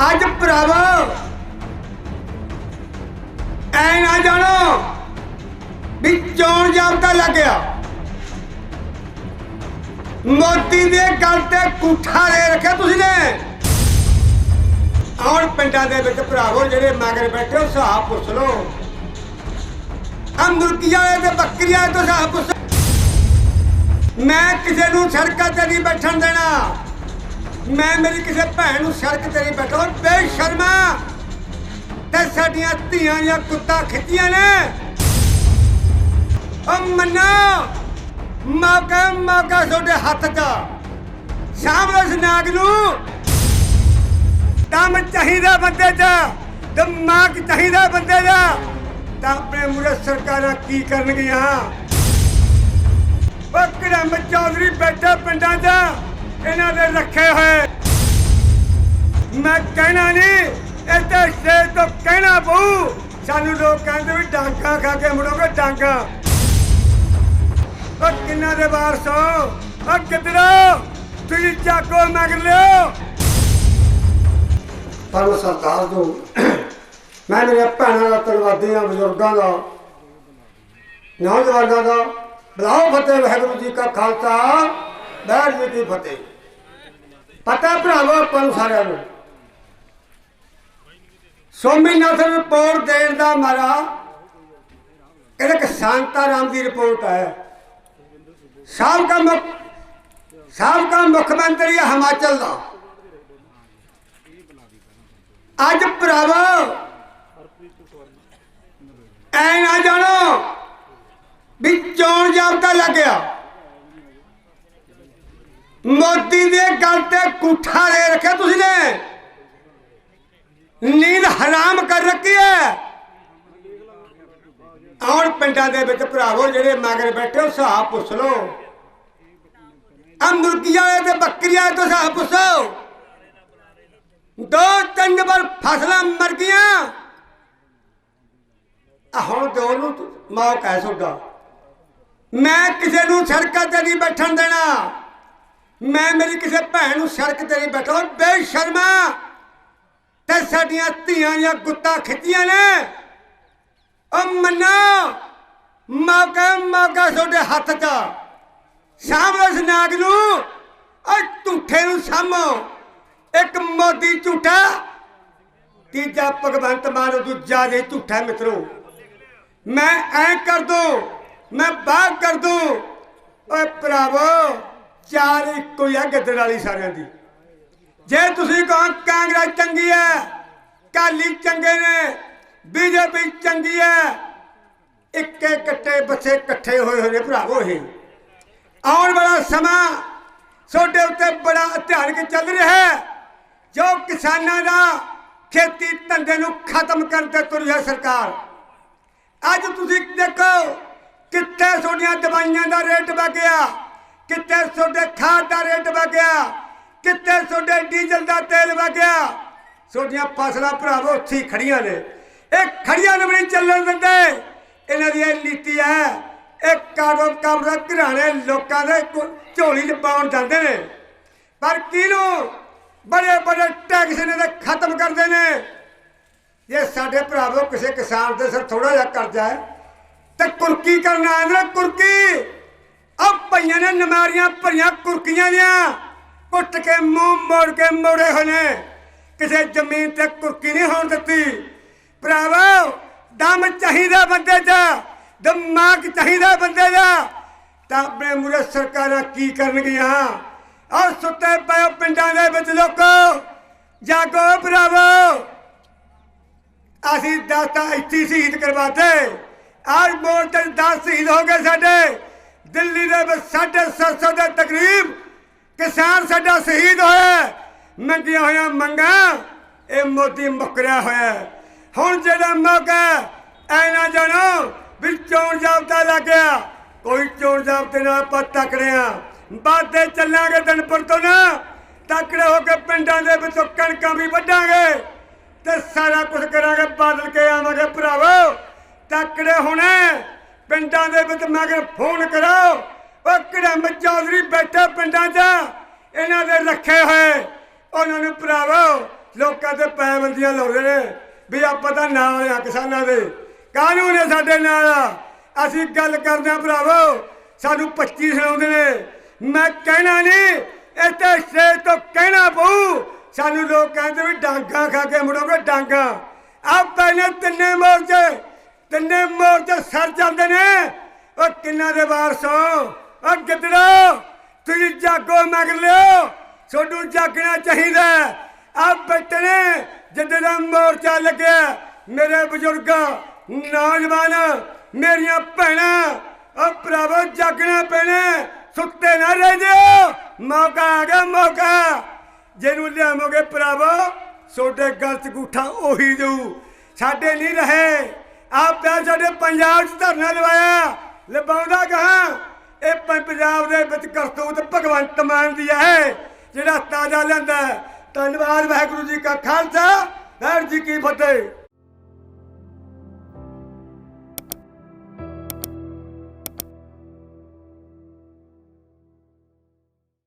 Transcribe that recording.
ਅੱਜ ਭਰਾਵੋ, ਐ ਨਾ ਜਾਣੋ ਵੀ ਚੋਣ ਜਾਬਤਾ ਲੱਗਿਆ ਮੋਦੀ ਦੇ ਗੱਲ ਤੇ ਕੁੱਠਾ ਦੇ ਰੱਖਿਆ ਤੁਸੀਂ ਨੇ। ਆਉਣ ਪਿੰਡਾਂ ਦੇ ਵਿੱਚ ਭਰਾਵੋ, ਜਿਹੜੇ ਮਗਰ ਬੈਠੇ ਹੋ, ਸਾਹ ਪੁੱਛ ਲਓ। ਆ ਮੁਰਗੀਆਂ ਵਾਲੇ ਤੇ ਬੱਕਰੀਆਂ ਤੋਂ ਸਾਹ ਪੁੱਛ ਮੈਂ ਕਿਸੇ ਨੂੰ ਸੜਕਾਂ ਤੇ ਨਹੀਂ ਬੈਠਣ ਦੇਣਾ। ਮੈਂ ਮੇਰੀ ਕਿਸੇ ਭੈਣ ਨੂੰ ਸੜਕ ਤੇ ਨਹੀਂ ਬੈਠਾਉਣ ਬੇਸ਼ਰਮਾ। ਤੇ ਸਾਡੀਆਂ ਧੀਆਂ ਦੀਆਂ ਕੁੱਤਾ ਖਿੱਚੀਆਂ ਨੇ। ਉਹ ਮੰਨਾ, ਮੌਕਾ ਮੌਕਾ ਤੁਹਾਡੇ ਹੱਥ 'ਚ ਸਾਹਮਣੇ ਉਸ ਨਾਗ ਨੂੰ ਦਮ ਚਾਹੀਦਾ ਬੰਦੇ 'ਚ ਦਿਮਾਗ ਚਾਹੀਦਾ ਬੰਦੇ ਦਾ। ਤਾਂ ਆਪਣੇ ਮੁਰੇ ਸਰਕਾਰਾਂ ਕੀ ਕਰਨਗੀਆਂ? ਉਹ ਕਿਰਮ ਚੌਧਰੀ ਬੈਠੇ ਪਿੰਡਾਂ 'ਚ? ਇਹਨਾਂ ਦੇ ਰੱਖੇ ਹੋਏ। ਮੈਂ ਕਹਿਣਾ ਨਹੀਂ ਇੱਥੇ ਸਟੇਜ ਤੋਂ ਕਹਿਣਾ ਪਊ। ਸਾਨੂੰ ਲੋਕ ਕਹਿੰਦੇ ਵੀ ਡਾਂਗਾ ਖਾ ਕੇ ਮੁੜੋਗੇ ਡਾਂਗਾ। ਉਹ ਕਿੰਨਾ ਦੇ ਵਾਰਸ ਉਹ ਕਿਧਰੋ ਤੁਸੀਂ ਚਾਕੋ ਮਗਰ ਲਿਓ। ਪਰ ਸਰਦਾਰ ਜੋ ਮੈਂ ਮੇਰੇ ਭੈਣਾਂ ਦਾ ਧੰਨਵਾਦੀ ਹਾਂ ਬਜ਼ੁਰਗਾਂ ਦਾ, ਨੌਜਵਾਨਾਂ ਦਾ, ਬਲਾਓ ਫਤਿਹ, ਵਾਹਿਗੁਰੂ ਜੀ ਕਾ ਖਾਲਸਾ, ਵਾਹਿਗੁਰੂ ਜੀ ਕੀ ਫਤਿਹ। ਪਤਾ ਭਰਾਵੋ ਆਪਾਂ ਨੂੰ ਸਾਰਿਆਂ ਨੂੰ। ਸੋਮੀਨਾਥ ਰਿਪੋਰਟ ਦੇਣ ਦਾ ਮਾਰਾ ਇਹਦਾ ਕਿ ਸ਼ਾਂਤਾ ਰਾਮ ਦੀ ਰਿਪੋਰਟ ਹੈ। ਸਾਬਕਾ ਮੁੱਖ ਸਾਬਕਾ ਮੁੱਖ ਮੰਤਰੀ ਹੈ ਹਿਮਾਚਲ ਦਾ। ਅੱਜ ਭਰਾਵੋ, ਐ ਨਾ ਜਾਣੋ ਵੀ ਚੋਣ ਜਾਬਤਾ ਲੱਗਿਆ ਮੋਦੀ ਦੇ ਗੱਲ ਤੇ ਕੁੱਠਾ ਦੇ ਰੱਖਿਆ ਤੁਸੀਂ ਨੇ ਨੀਂਦ ਹਰਾਮ ਕਰ ਰੱਖੀ ਹੈ ਆਉਣ ਪਿੰਡਾਂ ਦੇ ਵਿੱਚ ਭਰਾਵੋ ਜਿਹੜੇ ਮਗਰ ਬੈਠੇ ਹੋ ਸਾਹ ਪੁੱਛ ਲਓ ਆ ਮੁਰਗੀਆਂ ਵਾਲੇ ਤੇ ਬੱਕਰੀਆਂ ਵਾਲੇ ਤੋਂ ਸਾਹ ਪੁੱਛੋ ਦੋ ਤਿੰਨ ਵਾਰ ਫਸਲਾਂ ਮਰ ਗਈਆਂ ਆ ਹੁਣ ਦੋ ਨੂੰ ਮੌਕਾ ਹੈ ਤੁਹਾਡਾ ਮੈਂ ਮੈਂ ਮੇਰੀ ਕਿਸੇ ਭੈਣ ਨੂੰ ਸੜਕ ਤੇ ਨਹੀਂ ਬੈਠਾਉਣ ਬੇਸ਼ਰਮਾ ਤੇ ਸਾਡੀਆਂ ਧੀਆਂ ਜਾਂ ਗੁੱਤਾਂ ਖਿੱਚੀਆਂ ਨੇ। ਉਹ ਮੰਨਾ, ਮੌਕਾ ਮੌਕਾ ਤੁਹਾਡੇ ਹੱਥ 'ਚ। ਸਾਹਮਣੇ ਉਸ ਨਾਗ ਨੂੰ ਉਹ ਝੂਠੇ ਨੂੰ ਸਾਹਮੋ ਇੱਕ ਮੋਦੀ ਝੂਠਾ, ਤੀਜਾ ਭਗਵੰਤ ਮਾਨ, ਦੂਜਾ ਜੇ ਝੂਠਾ ਮਿੱਤਰੋ। ਮੈਂ ਐ ਕਰ ਦੋ, ਮੈਂ ਬਾਗ ਕਰ ਦੂੰ। ਓਏ ਭਰਾਵੋ ਚਾਰ ਇੱਕੋ ਹੀ ਆ ਗੱਦੜ ਵਾਲੀ ਸਾਰਿਆਂ ਦੀ। ਜੇ ਤੁਸੀਂ ਕਹੋ ਕਾਂਗਰਸ ਚੰਗੀ ਹੈ ਕਾਲੀ ਚੰਗੇ ਨੇ, ਬੀਜੇਪੀ ਚੰਗੀ ਹੈ, ਇੱਕੇ ਕੱਟੇ ਬੱਚੇ ਇਕੱਠੇ ਹੋਏ ਹੋਏ ਨੇ ਭਰਾਵੋ ਇਹ। ਆਉਣ ਵਾਲਾ ਸਮਾਂ ਤੁਹਾਡੇ ਉੱਤੇ ਬੜਾ ਅਧਿਆਨਕ ਚੱਲ ਰਿਹਾ ਹੈ। ਜੋ ਕਿਸਾਨਾਂ ਦਾ ਖੇਤੀ ਧੰਦੇ ਨੂੰ ਖਤਮ ਕਰਨ ਤੇ ਤੁਰੀ ਹੈ ਸਰਕਾਰ। ਅੱਜ ਤੁਸੀਂ ਦੇਖੋ ਕਿੱਥੇ ਤੁਹਾਡੀਆਂ ਦਵਾਈਆਂ ਦਾ ਰੇਟ ਵਧਿਆ ਕਿੱਥੇ ਤੁਹਾਡੇ ਖਾਦ ਦਾ ਰੇਟ ਵਗਿਆ? ਕਿੱਥੇ ਤੁਹਾਡੇ ਡੀਜ਼ਲ ਦਾ ਤੇਲ ਵਧਿਆ ਤੁਹਾਡੀਆਂ ਫਸਲਾਂ ਭਰਾਵੋ, ਉੱਥੇ ਖੜੀਆਂ ਨੇ। ਇਹ ਖੜੀਆਂ ਨੂੰ ਨਹੀਂ ਚੱਲਣ ਦਿੰਦੇ। ਇਹਨਾਂ ਦੀ ਇਹ ਨੀਤੀ ਹੈ, ਇਹ ਕਾਰੋ ਕਮਰਾ ਘਰਾਣੇ ਲੋਕਾਂ ਦੇ ਝੋਲੀ 'ਚ ਪਾਉਣ ਜਾਂਦੇ ਨੇ। ਪਰ ਕਿਹਨੂੰ? ਬੜੇ ਬੜੇ ਟੈਕਸ ਨੇ ਤੇ ਖਤਮ ਕਰਦੇ ਨੇ। ਜੇ ਸਾਡੇ ਭਰਾਵੋ ਕਿਸੇ ਕਿਸਾਨ ਦੇ ਸਿਰ ਥੋੜਾ ਜਿਹਾ ਕਰਜ਼ਾ ਹੈ, ਤੇ ਕੁਰਕੀ ਕਰਨਾ ਆਏ ਨੇ ਕੁਰਕੀ। ਆ ਪਈਆਂ ਨੇ ਨਮਾਰੀਆਂ ਭਰੀਆਂ ਕੁਰਕੀਆਂ ਦੀਆਂ ਕੁੱਟ ਕੇ ਮੂੰਹ ਮੋੜ ਕੇ ਮੋੜੇ ਹੋਏ ਨੇ ਕਿਸੇ ਜ਼ਮੀਨ ਤੇ ਕੁਰਕੀ ਨਹੀਂ ਹੋਣ ਦਿੱਤੀ। ਭਰਾਵੋ, ਦਮ ਚਾਹੀਦਾ ਬੰਦੇ ਦਾ, ਦਿਮਾਗ ਚਾਹੀਦਾ ਬੰਦੇ ਦਾ। ਤਾਂ ਆਪਣੇ ਮੁਰੇ ਸਰਕਾਰਾਂ ਕੀ ਕਰਨਗੀਆਂ? ਆ ਸੁੱਤੇ ਪਏ ਪਿੰਡਾਂ ਦੇ ਵਿੱਚ ਲੋਕੋ। ਜਾਗੋ ਭਰਾਵੋ। ਅਸੀਂ ਦਸ ਤਾਂ ਇੱਥੇ ਸ਼ਹੀਦ ਕਰਵਾਤੇ। ਅੱਜ ਮੋੜ ਤੇ 10 ਸ਼ਹੀਦ ਹੋ ਗਏ ਸਾਡੇ। ਦਿੱਲੀ ਦੇ ਵਿੱਚ ਸਾਢੇ ਸੱਤ ਸੌ ਦੇ ਤਕਰੀਬ ਕਿਸਾਨ ਸਾਡਾ ਸ਼ਹੀਦ ਹੋਇਆ ਮੰਗੀਆਂ ਹੋਈਆਂ ਮੰਗਾਂ, ਇਹ ਮੋਦੀ ਮੁਕਰਿਆ ਹੋਇਆ ਹੁਣ ਜਿਹੜਾ ਮੌਕਾ ਐ ਜਾਣੋ ਵੀ ਚੋਣ ਜਾਬਤਾ ਲੱਗ ਕੋਈ ਚੋਣ ਜਾਬਤੇ ਨਾਲ ਆਪਾਂ ਤਕੜਿਆ ਬਾਦੇ ਚੱਲਾਂਗੇ ਦਿਨਪੁਰ ਤੋਂ ਨਾ, ਤਕੜੇ ਹੋ ਕੇ ਪਿੰਡਾਂ ਦੇ ਵਿੱਚੋਂ ਕਣਕਾਂ ਵੀ ਵੱਢਾਂਗੇ। ਤੇ ਸਾਰਾ ਕੁਝ ਕਰਾਂਗੇ, ਬਦਲ ਕੇ ਆਵਾਂਗੇ ਭਰਾਵੋ। ਤਕੜੇ ਹੋਣੇ ਪਿੰਡਾਂ ਦੇ ਵਿੱਚ ਮਗਰ ਫੋਨ ਕਰੋ ਉਹ ਕਿਹੜਾ ਚੌਧਰੀ ਬੈਠੇ ਪਿੰਡਾਂ 'ਚ? ਇਹਨਾਂ ਦੇ ਰੱਖੇ ਹੋਏ। ਉਹਨਾਂ ਨੂੰ ਭਰਾਵੋ, ਲੋਕਾਂ ਤੇ ਪਾਬੰਦੀਆਂ ਲਾਉਂਦੇ ਨੇ। ਵੀ ਆਪਾਂ ਤਾਂ ਨਾਲ ਆ ਕਿਸਾਨਾਂ ਦੇ। ਕਾਨੂੰਨ ਹੈ ਸਾਡੇ ਨਾਲ ਅਸੀਂ ਗੱਲ ਕਰਦੇ ਆ ਭਰਾਵੋ। ਸਾਨੂੰ 25 ਸੁਣਾਉਂਦੇ ਨੇ। ਮੈਂ ਕਹਿਣਾ ਨਹੀਂ, ਇੱਥੇ ਸਟੇਜ ਤੋਂ ਕਹਿਣਾ ਪਊ। ਸਾਨੂੰ ਲੋਕ ਕਹਿੰਦੇ ਵੀ ਡਾਂਗਾ ਖਾ ਕੇ ਮੁੜੋਗੇ, ਡਾਂਗਾ। ਆ ਪਹਿਲੇ ਤਿੰਨੇ ਮੋਰਚੇ। ਤਿੰਨੇ ਮੋਰਚੇ ਸਰ ਜਾਂਦੇ ਨੇ। ਉਹ ਕਿੰਨਾ ਦੇ ਵਾਰਸੋ ਉਹ ਗਿੱਦੜੋ, ਤੁਸੀਂ ਜਾਗੋ ਮਗਰ ਲਿਓ। ਛੋਡੂ ਜਾਗਣਾ ਚਾਹੀਦਾ। ਆ ਬੈਠਣੇ ਜਿੱਦੇ ਦਾ ਮੋਰਚਾ ਲੱਗਿਆ। ਮੇਰੇ ਬਜ਼ੁਰਗਾਂ, ਨੌਜਵਾਨ, ਮੇਰੀਆਂ ਭੈਣਾਂ, ਉਹ ਭਰਾਵੋ, ਜਾਗਣਾ ਪੈਣਾ। ਸੁੱਤੇ ਨਾ ਰਹਿ ਜਿਓ। ਮੌਕਾ ਆ ਗਿਆ, ਮੌਕਾ। ਜਿਹਨੂੰ ਲਿਆਵੋਗੇ ਭਰਾਵੋ ਛੋਟੇ ਗਲਤ ਚ ਗੂਠਾ ਉਹੀ ਦਊ। ਸਾਡੇ ਨਹੀਂ ਰਹੇ। ਆਪ ਪਿਆ ਸਾਡੇ ਪੰਜਾਬ ਚ ਧਰਨਾ ਲਵਾਇਆ। ਲਵਾਉਂਦਾ ਕਹਾਂ? ਇਹ ਪੰਜਾਬ ਦੇ ਵਿੱਚ ਕਰਤੂਤ ਭਗਵੰਤ ਮਾਨ ਦੀ ਹੈ, ਜਿਹੜਾ ਤਾਜ਼ਾ ਲੈਂਦਾ ਹੈ। ਧੰਨਵਾਦ ਵਾਹਿਗੁਰੂ ਜੀ ਕਾ ਖਾਲਸਾ, ਵਾਹਿਗੁਰੂ ਜੀ ਕੀ ਫਤਿਹ।